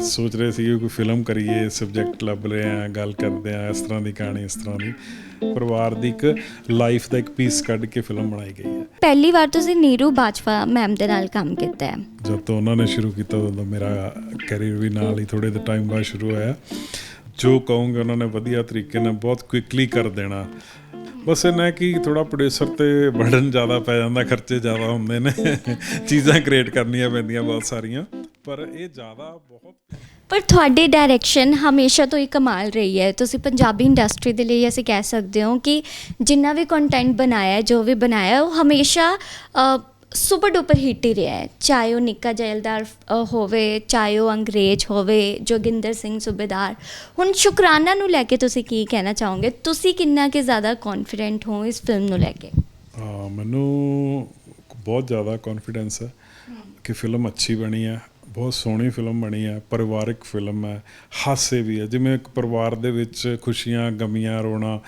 ਸੋਚ ਰਹੇ ਸੀ ਕੋਈ ਫਿਲਮ ਕਰੀਏ ਸਬਜੈਕਟ ਲੱਭ ਰਹੇ ਆ ਗੱਲ ਕਰਦੇ ਆ ਇਸ ਤਰ੍ਹਾਂ ਦੀ ਕਹਾਣੀ ਇਸ ਤਰ੍ਹਾਂ ਦੀ। ਪਰਿਵਾਰ ਦੀ ਇੱਕ ਲਾਈਫ ਦਾ ਇੱਕ ਪੀਸ ਕੱਢ ਕੇ ਫਿਲਮ ਬਣਾਈ ਗਈ ਹੈ। ਪਹਿਲੀ ਵਾਰ ਤੁਸੀਂ ਨੀਰੂ ਬਾਜਵਾ ਮੈਮ ਦੇ ਨਾਲ ਕੰਮ ਕੀਤਾ ਹੈ। ਜਦ ਤੋਂ ਉਹਨਾਂ ਨੇ ਸ਼ੁਰੂ ਕੀਤਾ ਉਦੋਂ ਮੇਰਾ ਕੈਰੀਅਰ ਵੀ ਨਾਲ ਹੀ ਥੋੜੇ ਦੇ ਟਾਈਮ ਬਾਅਦ ਸ਼ੁਰੂ ਹੋਇਆ। ਜੋ ਕਹੋਗੇ ਉਹਨਾਂ ਨੇ ਵਧੀਆ ਤਰੀਕੇ ਨਾਲ ਬਹੁਤ ਕੁਇਕਲੀ ਕਰ ਦੇਣਾ। ਬਸ ਇਹਨਾਂ ਕਿ ਥੋੜਾ ਪ੍ਰੋਡਿਊਸਰ ਤੇ ਬਰਡਨ ਜ਼ਿਆਦਾ ਪੈ ਜਾਂਦਾ ਖਰਚੇ ਜ਼ਿਆਦਾ ਹੁੰਦੇ ਨੇ। ਚੀਜ਼ਾਂ ਕ੍ਰੀਏਟ ਕਰਨੀਆਂ ਪੈਂਦੀਆਂ ਬਹੁਤ ਸਾਰੀਆਂ। ਪਰ ਇਹ ਜ਼ਿਆਦਾ ਬਹੁਤ ਪਰ ਤੁਹਾਡੀ ਡਾਇਰੈਕਸ਼ਨ ਹਮੇਸ਼ਾ ਤੋਂ ਹੀ ਕਮਾਲ ਰਹੀ ਹੈ। ਤੁਸੀਂ ਪੰਜਾਬੀ ਇੰਡਸਟਰੀ ਦੇ ਲਈ ਅਸੀਂ ਕਹਿ ਸਕਦੇ ਹਾਂ ਕਿ ਜਿੰਨਾ ਵੀ ਕੰਟੈਂਟ ਬਣਾਇਆ ਹੈ, ਜੋ ਵੀ ਬਣਾਇਆ ਹੈ, ਉਹ ਹਮੇਸ਼ਾ ਸੁਪਰ ਡੁਪਰ ਹਿੱਟ ਹੀ ਰਿਹਾ ਹੈ। ਚਾਹੇ ਉਹ ਨਿੱਕਾ ਜੈਲਦਾਰ ਅ, ਹੋਵੇ ਚਾਹੇ ਉਹ ਅੰਗਰੇਜ਼ ਹੋਵੇ ਜੋਗਿੰਦਰ ਸਿੰਘ ਸੂਬੇਦਾਰ। ਹੁਣ ਸ਼ੁਕਰਾਨਾ ਨੂੰ ਲੈ ਕੇ ਤੁਸੀਂ ਕੀ ਕਹਿਣਾ ਚਾਹੋਗੇ? ਤੁਸੀਂ ਕਿੰਨਾ ਕਿ ਜ਼ਿਆਦਾ ਕੌਨਫੀਡੈਂਟ ਹੋ ਇਸ ਫਿਲਮ ਨੂੰ ਲੈ ਕੇ? ਹਾਂ ਮੈਨੂੰ ਬਹੁਤ ਜ਼ਿਆਦਾ ਕੌਨਫੀਡੈਂਸ ਹੈ ਕਿ ਫਿਲਮ ਅੱਛੀ ਬਣੀ ਹੈ। ਬਹੁਤ ਸੋਹਣੀ ਫਿਲਮ ਬਣੀ ਹੈ, ਪਰਿਵਾਰਕ ਫਿਲਮ ਹੈ, ਹਾਸੇ ਵੀ ਹੈ। ਜਿਵੇਂ ਇੱਕ ਪਰਿਵਾਰ ਦੇ ਵਿੱਚ ਖੁਸ਼ੀਆਂ, ਗਮੀਆਂ, ਰੋਣਾ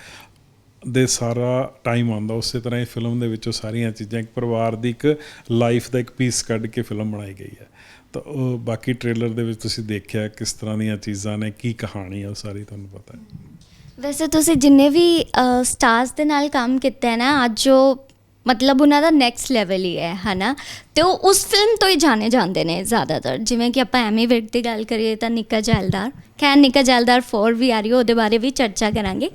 ਦੇ ਸਾਰਾ ਟਾਈਮ ਆਉਂਦਾ, ਉਸੇ ਤਰ੍ਹਾਂ ਇਹ ਫਿਲਮ ਦੇ ਵਿੱਚੋਂ ਸਾਰੀਆਂ ਚੀਜ਼ਾਂ ਇੱਕ ਪਰਿਵਾਰ ਦੀ ਇੱਕ ਲਾਈਫ ਦਾ ਇੱਕ ਪੀਸ ਕੱਢ ਕੇ ਫਿਲਮ ਬਣਾਈ ਗਈ ਹੈ। ਤਾਂ ਉਹ ਬਾਕੀ ਟ੍ਰੇਲਰ ਦੇ ਵਿੱਚ ਤੁਸੀਂ ਦੇਖਿਆ ਕਿਸ ਤਰ੍ਹਾਂ ਦੀਆਂ ਚੀਜ਼ਾਂ ਨੇ, ਕੀ ਕਹਾਣੀ ਹੈ ਉਹ ਸਾਰੀ ਤੁਹਾਨੂੰ ਪਤਾ ਹੈ। ਵੈਸੇ ਤੁਸੀਂ ਜਿੰਨੇ ਵੀ ਸਟਾਰਸ ਦੇ ਨਾਲ ਕੰਮ ਕੀਤਾ ਹੈ ਨਾ, ਅੱਜ ਉਹ ਮਤਲਬ ਉਹਨਾਂ ਦਾ ਨੈਕਸਟ ਲੈਵਲ ਹੀ ਹੈ ਹਨਾ? ਤੇ ਉਹ ਉਸ ਫਿਲਮ ਤੋਂ ਹੀ ਜਾਣੇ ਜਾਂਦੇ ਨੇ ਜ਼ਿਆਦਾਤਰ। ਜਿਵੇਂ ਕਿ ਆਪਾਂ ਐਮੀ ਵਿਰਕ ਦੀ ਗੱਲ ਕਰੀਏ ਤਾਂ ਨਿੱਕਾ ਜੈਲਦਾਰ। ਖੈਰ ਨਿੱਕਾ ਜੈਲਦਾਰ 4 ਵੀ ਆ ਰਹੀ ਹੈ ਉਹਦੇ ਬਾਰੇ ਵੀ ਚਰਚਾ ਕਰਾਂਗੇ।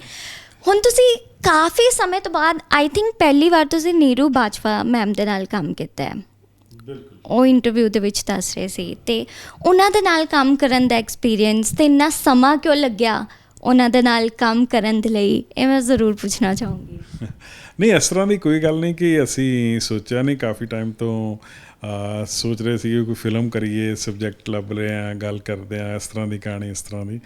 ਹੁਣ ਤੁਸੀਂ ਕਾਫੀ ਸਮੇਂ ਤੋਂ ਬਾਅਦ ਆਈ ਥਿੰਕ ਪਹਿਲੀ ਵਾਰ ਤੁਸੀਂ ਨੀਰੂ ਬਾਜਵਾ ਮੈਮ ਦੇ ਨਾਲ ਕੰਮ ਕੀਤਾ ਹੈ। ਬਿਲਕੁਲ। ਉਹ ਇੰਟਰਵਿਊ ਦੇ ਵਿੱਚ ਦੱਸ ਰਹੇ ਸੀ। ਤੇ ਉਹਨਾਂ ਦੇ ਨਾਲ ਕੰਮ ਕਰਨ ਦਾ ਐਕਸਪੀਰੀਅੰਸ ਤੇ ਇੰਨਾ ਸਮਾਂ ਕਿਉਂ ਲੱਗਿਆ ਉਹਨਾਂ ਦੇ ਨਾਲ ਕੰਮ ਕਰਨ ਦੇ ਲਈ ਇਹ ਮੈਂ ਜ਼ਰੂਰ ਪੁੱਛਣਾ ਚਾਹੂੰਗੀ। ਨਹੀਂ, ਇਸ ਤਰ੍ਹਾਂ ਦੀ ਕੋਈ ਗੱਲ ਨਹੀਂ ਕਿ ਅਸੀਂ ਸੋਚਿਆ ਨਹੀਂ, ਕਾਫੀ ਟਾਈਮ ਤੋਂ ਸੋਚ ਰਹੇ ਸੀ ਕਿ ਕੋਈ ਫਿਲਮ ਕਰੀਏ ਸਬਜੈਕਟ ਲੱਭ ਰਹੇ ਆ ਗੱਲ ਕਰਦੇ ਆ ਇਸ ਤਰ੍ਹਾਂ ਦੀ ਕਹਾਣੀ, ਇਸ ਤਰ੍ਹਾਂ ਦੀ।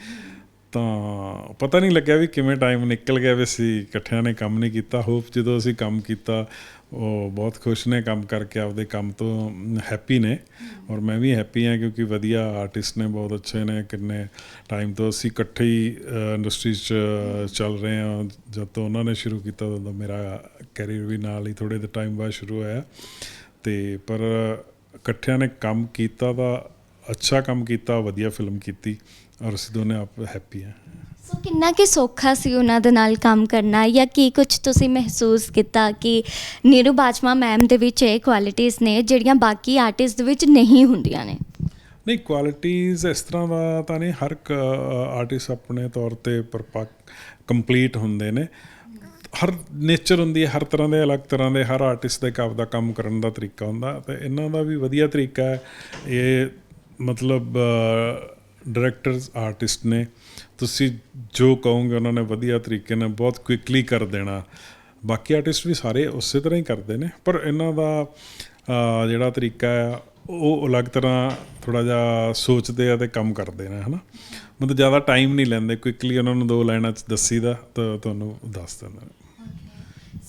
ਤਾਂ ਪਤਾ ਨਹੀਂ ਲੱਗਿਆ ਵੀ ਕਿਵੇਂ ਟਾਈਮ ਨਿਕਲ ਗਿਆ ਵੀ ਅਸੀਂ ਇਕੱਠਿਆਂ ਨੇ ਕੰਮ ਨਹੀਂ ਕੀਤਾ। ਹੋਪ ਜਦੋਂ ਅਸੀਂ ਕੰਮ ਕੀਤਾ, ਉਹ ਬਹੁਤ ਖੁਸ਼ ਨੇ ਕੰਮ ਕਰਕੇ, ਆਪਦੇ ਕੰਮ ਤੋਂ ਹੈਪੀ ਨੇ। ਔਰ ਮੈਂ ਵੀ ਹੈਪੀ ਹਾਂ ਕਿਉਂਕਿ ਵਧੀਆ ਆਰਟਿਸਟ ਨੇ, ਬਹੁਤ ਅੱਛੇ ਨੇ। ਕਿੰਨੇ ਟਾਈਮ ਤੋਂ ਅਸੀਂ ਇਕੱਠੇ ਹੀ ਇੰਡਸਟਰੀ 'ਚ ਚੱਲ ਰਹੇ ਹਾਂ। ਜਦ ਤੋਂ ਉਹਨਾਂ ਨੇ ਸ਼ੁਰੂ ਕੀਤਾ, ਉਦੋਂ ਮੇਰਾ ਕੈਰੀਅਰ ਵੀ ਨਾਲ ਹੀ ਥੋੜੇ ਦੇ ਟਾਈਮ ਬਾਅਦ ਸ਼ੁਰੂ ਹੋਇਆ। ਤੇ ਪਰ ਇਕੱਠਿਆਂ ਨੇ ਕੰਮ ਕੀਤਾ ਤਾਂ ਅੱਛਾ ਕੰਮ ਕੀਤਾ ਵਧੀਆ ਫਿਲਮ ਕੀਤੀ ਔਰ ਅਸੀਂ ਦੋਨੇ ਆਪ ਹੈਪੀ ਹਾਂ। ਸੋ ਕਿੰਨਾ ਕਿ ਸੌਖਾ ਸੀ ਉਹਨਾਂ ਦੇ ਨਾਲ ਕੰਮ ਕਰਨਾ ਜਾਂ ਕੀ ਕੁਝ ਤੁਸੀਂ ਮਹਿਸੂਸ ਕੀਤਾ ਕਿ ਨੀਰੂ ਬਾਜਵਾ ਮੈਮ ਦੇ ਵਿੱਚ ਇਹ ਕੁਆਲਿਟੀਆਂ ਨੇ ਜਿਹੜੀਆਂ ਬਾਕੀ ਆਰਟਿਸਟ ਦੇ ਵਿੱਚ ਨਹੀਂ ਹੁੰਦੀਆਂ ਨੇ? ਨਹੀਂ ਕੁਆਲਿਟੀਆਂ ਇਸ ਤਰ੍ਹਾਂ ਦਾ ਤਾਂ ਨਹੀਂ ਹਰ ਇੱਕ ਆਰਟਿਸਟ ਆਪਣੇ ਤੌਰ ਤੇ ਪਰਪੱਕ ਕੰਪਲੀਟ ਹੁੰਦੇ ਨੇ। ਹਰ ਨੇਚਰ ਹੁੰਦੀ ਹੈ ਹਰ ਤਰ੍ਹਾਂ ਦੇ ਅਲੱਗ ਤਰ੍ਹਾਂ ਦੇ ਹਰ ਆਰਟਿਸਟ ਦਾ ਇੱਕ ਆਪਦਾ ਕੰਮ ਕਰਨ ਦਾ ਤਰੀਕਾ ਹੁੰਦਾ ਤੇ ਇਹਨਾਂ ਦਾ ਵੀ ਵਧੀਆ ਤਰੀਕਾ ਹੈ। ਇਹ ਮਤਲਬ ਡਾਇਰੈਕਟਰਸ ਆਰਟਿਸਟ ਨੇ, ਤੁਸੀਂ ਜੋ ਕਹੋਗੇ, ਉਹਨਾਂ ਨੇ ਵਧੀਆ ਤਰੀਕੇ ਨਾਲ ਬਹੁਤ ਕੁਇਕਲੀ ਕਰ ਦੇਣਾ। ਬਾਕੀ ਆਰਟਿਸਟ ਵੀ ਸਾਰੇ ਉਸੇ ਤਰ੍ਹਾਂ ਹੀ ਕਰਦੇ ਨੇ, ਪਰ ਇਹਨਾਂ ਦਾ ਜਿਹੜਾ ਤਰੀਕਾ ਆ ਉਹ ਅਲੱਗ ਤਰ੍ਹਾਂ ਥੋੜਾ ਜਿਹਾ ਸੋਚਦੇ ਆ ਤੇ ਕੰਮ ਕਰਦੇ ਨੇ, ਹਨਾ? ਮਤਲਬ ਜ਼ਿਆਦਾ ਟਾਈਮ ਨਹੀਂ ਲੈਂਦੇ ਕੁਇਕਲੀ ਉਹਨਾਂ ਨੂੰ ਦੋ ਲਾਈਨਾਂ ਚ ਦੱਸੀਦਾ, ਤਾਂ ਤੁਹਾਨੂੰ ਦੱਸ ਦਿੰਦੇ। ਨੇ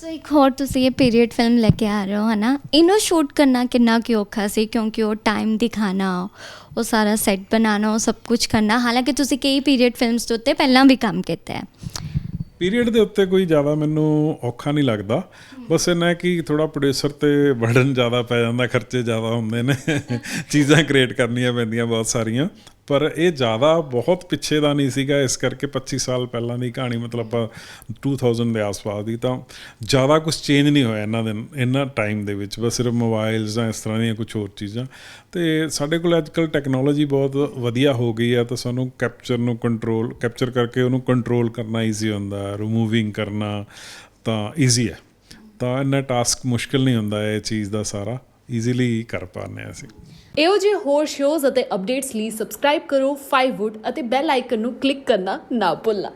ਸੋ ਇੱਕ ਹੋਰ ਤੁਸੀਂ ਇਹ ਪੀਰੀਅਡ ਫਿਲਮ ਲੈ ਕੇ ਆ ਰਹੇ ਹੋ, ਹਨਾ? ਇਹਨੂੰ ਸ਼ੂਟ ਕਰਨਾ ਕਿੰਨਾ ਕਿ ਔਖਾ ਸੀ ਕਿਉਂਕਿ ਉਹ ਟਾਈਮ ਦਿਖਾਣਾ, ਉਹ ਸਾਰਾ ਸੈੱਟ ਬਣਾਉਣਾ, ਉਹ ਸਭ ਕੁਝ ਕਰਨਾ। ਹਾਲਾਂਕਿ ਤੁਸੀਂ ਕਈ ਪੀਰੀਅਡ ਫਿਲਮਸ ਦੇ ਉੱਤੇ ਪਹਿਲਾਂ ਵੀ ਕੰਮ ਕੀਤਾ ਹੈ। ਪੀਰੀਅਡ ਦੇ ਉੱਤੇ ਕੋਈ ਜ਼ਿਆਦਾ ਮੈਨੂੰ ਔਖਾ ਨਹੀਂ ਲੱਗਦਾ। ਬਸ ਇਹਨਾਂ ਕਿ ਥੋੜਾ ਪ੍ਰੋਡਿਊਸਰ ਤੇ ਬਰਡਨ ਜ਼ਿਆਦਾ ਪੈ ਜਾਂਦਾ, ਖਰਚੇ ਜ਼ਿਆਦਾ ਹੁੰਦੇ ਨੇ। ਚੀਜ਼ਾਂ ਕ੍ਰੀਏਟ ਕਰਨੀਆਂ ਪੈਂਦੀਆਂ ਬਹੁਤ ਸਾਰੀਆਂ। ਪਰ ਇਹ ਜ਼ਿਆਦਾ ਬਹੁਤ ਪਿੱਛੇ ਦਾ ਨਹੀਂ ਸੀਗਾ, ਇਸ ਕਰਕੇ 25 ਸਾਲ ਪਹਿਲਾਂ ਦੀ ਕਹਾਣੀ, ਮਤਲਬ ਆਪਾਂ 2000 ਦੇ ਆਸ-ਪਾਸ ਦੀ, ਤਾਂ ਜ਼ਿਆਦਾ ਕੁਝ ਚੇਂਜ ਨਹੀਂ ਹੋਇਆ ਇਹਨਾਂ ਦਿਨ ਇਹਨਾਂ ਟਾਈਮ ਦੇ ਵਿੱਚ। ਬਸ ਸਿਰਫ ਮੋਬਾਈਲਸ ਜਾਂ ਇਸ ਤਰ੍ਹਾਂ ਦੀਆਂ ਕੁਝ ਹੋਰ ਚੀਜ਼ਾਂ। ਤੇ ਸਾਡੇ ਕੋਲ ਅੱਜਕੱਲ ਟੈਕਨੋਲੋਜੀ ਬਹੁਤ ਵਧੀਆ ਹੋ ਗਈ ਆ, ਤਾਂ ਸਾਨੂੰ ਕੈਪਚਰ ਨੂੰ ਕੰਟਰੋਲ ਕੈਪਚਰ ਕਰਕੇ ਉਹਨੂੰ ਕੰਟਰੋਲ ਕਰਨਾ ਈਜ਼ੀ ਹੁੰਦਾ ਰਿਮੂਵਿੰਗ ਕਰਨਾ ਤਾਂ ਈਜ਼ੀ ਹੈ। ਤਾਂ ਇੰਨਾ ਟਾਸਕ ਮੁਸ਼ਕਿਲ ਨਹੀਂ ਹੁੰਦਾ ਇਹ ਚੀਜ਼ ਦਾ ਸਾਰਾ। ਈਜ਼ੀਲੀ ਕਰ ਪਾਉਂਦੇ ਹਾਂ ਅਸੀਂ। ਇਹੋ ਜਿਹੇ ਹੋਰ ਸ਼ੋਜ਼ ਅਤੇ ਅਪਡੇਟਸ ਲਈ ਸਬਸਕ੍ਰਾਈਬ ਕਰੋ 5wood ਅਤੇ ਬੈਲ ਆਈਕਨ ਨੂੰ ਕਲਿੱਕ ਕਰਨਾ ਨਾ ਭੁੱਲਣਾ।